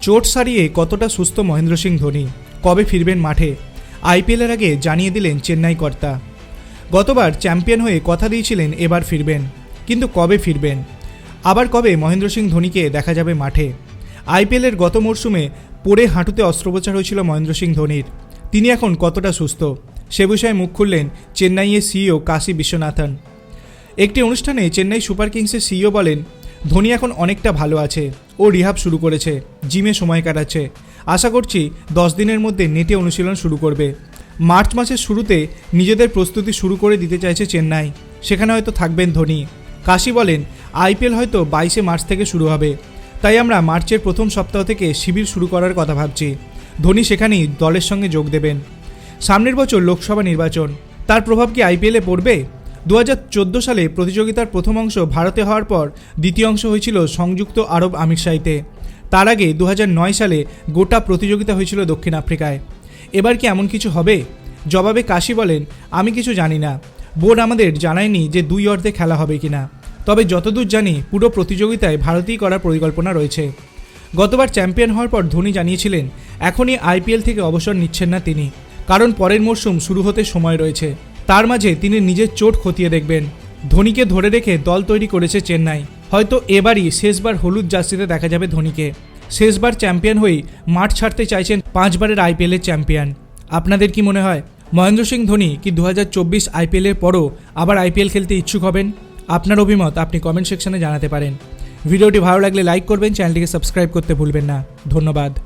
চোট সারিয়ে কতটা সুস্থ মহেন্দ্র সিং ধোনি? কবে ফিরবেন মাঠে? আইপিএলের আগে জানিয়ে দিলেন চেন্নাই কর্তা। গতবার চ্যাম্পিয়ন হয়ে কথা দিয়েছিলেন এবার ফিরবেন। কিন্তু কবে ফিরবেন? আবার কবে মহেন্দ্র সিং ধোনিকে দেখা যাবে মাঠে? আইপিএলের গত মরশুমে পড়ে হাঁটুতে অস্ত্রোপচার হয়েছিল মহেন্দ্র সিং ধোনির। তিনি এখন কতটা সুস্থ? সে বিষয়ে মুখ খুললেন চেন্নাইয়ের সিইও কাশী বিশ্বনাথন। একটি অনুষ্ঠানে চেন্নাই সুপার কিংসের সিইও বলেন ধোনি এখন অনেকটা ভালো আছে। ও রিহাব শুরু করেছে, জিমে সময় কাটাচ্ছে। আশা করছি দশ দিনের মধ্যে নেটে অনুশীলন শুরু করবে। মার্চ মাসের শুরুতে নিজেদের প্রস্তুতি শুরু করে দিতে চাইছে চেন্নাই। সেখানে হয়তো থাকবেন ধোনি। কাশি বলেন, আইপিএল হয়তো বাইশে মার্চ থেকে শুরু হবে। তাই আমরা মার্চের প্রথম সপ্তাহ থেকে শিবির শুরু করার কথা ভাবছি। ধোনি সেখানেই দলের সঙ্গে যোগ দেবেন। সামনের বছর লোকসভা নির্বাচন। তার প্রভাব কি আইপিএলে পড়বে? দু হাজার চোদ্দ সালে প্রতিযোগিতার প্রথম অংশ ভারতে হওয়ার পর দ্বিতীয় অংশ হয়েছিল সংযুক্ত আরব আমিরশাহিতে তার আগে দু হাজার নয় সালে গোটা প্রতিযোগিতা হয়েছিল দক্ষিণ আফ্রিকায়। এবার কি এমন কিছু হবে? জবাবে কাশি বলেন, আমি কিছু জানি না। বোর্ড আমাদের জানায়নি যে দুই অর্ধে খেলা হবে কিনা তবে যতদূর জানি, পুরো প্রতিযোগিতায় ভারতেই করার পরিকল্পনা রয়েছে। গতবার চ্যাম্পিয়ন হওয়ার পর ধোনি জানিয়েছিলেন, এখনই আইপিএল থেকে অবসর নিচ্ছেন না তিনি। কারণ পরের মরশুম শুরু হতে সময় রয়েছে। তার মাঝে তিনি নিজের চোট খতিয়ে দেখবেন। ধোনিকে ধরে রেখে দল তৈরি করেছে চেন্নাই। হয়তো এবারই শেষবার হলুদ জার্সিতে দেখা যাবে ধোনিকে। শেষবার চ্যাম্পিয়ন হয়েই মাঠ ছাড়তে চাইছেন পাঁচবারের আইপিএলের চ্যাম্পিয়ন। আপনাদের কি মনে হয়, মহেন্দ্র সিং ধোনি কি দু হাজার চব্বিশ আইপিএলের পরও আবার আইপিএল খেলতে ইচ্ছুক হবেন? আপনার অভিমত আপনি কমেন্ট সেকশনে জানাতে পারেন। ভিডিওটি ভালো লাগলে লাইক করবেন চ্যানেলটিকে সাবস্ক্রাইব করতে ভুলবেন না। ধন্যবাদ।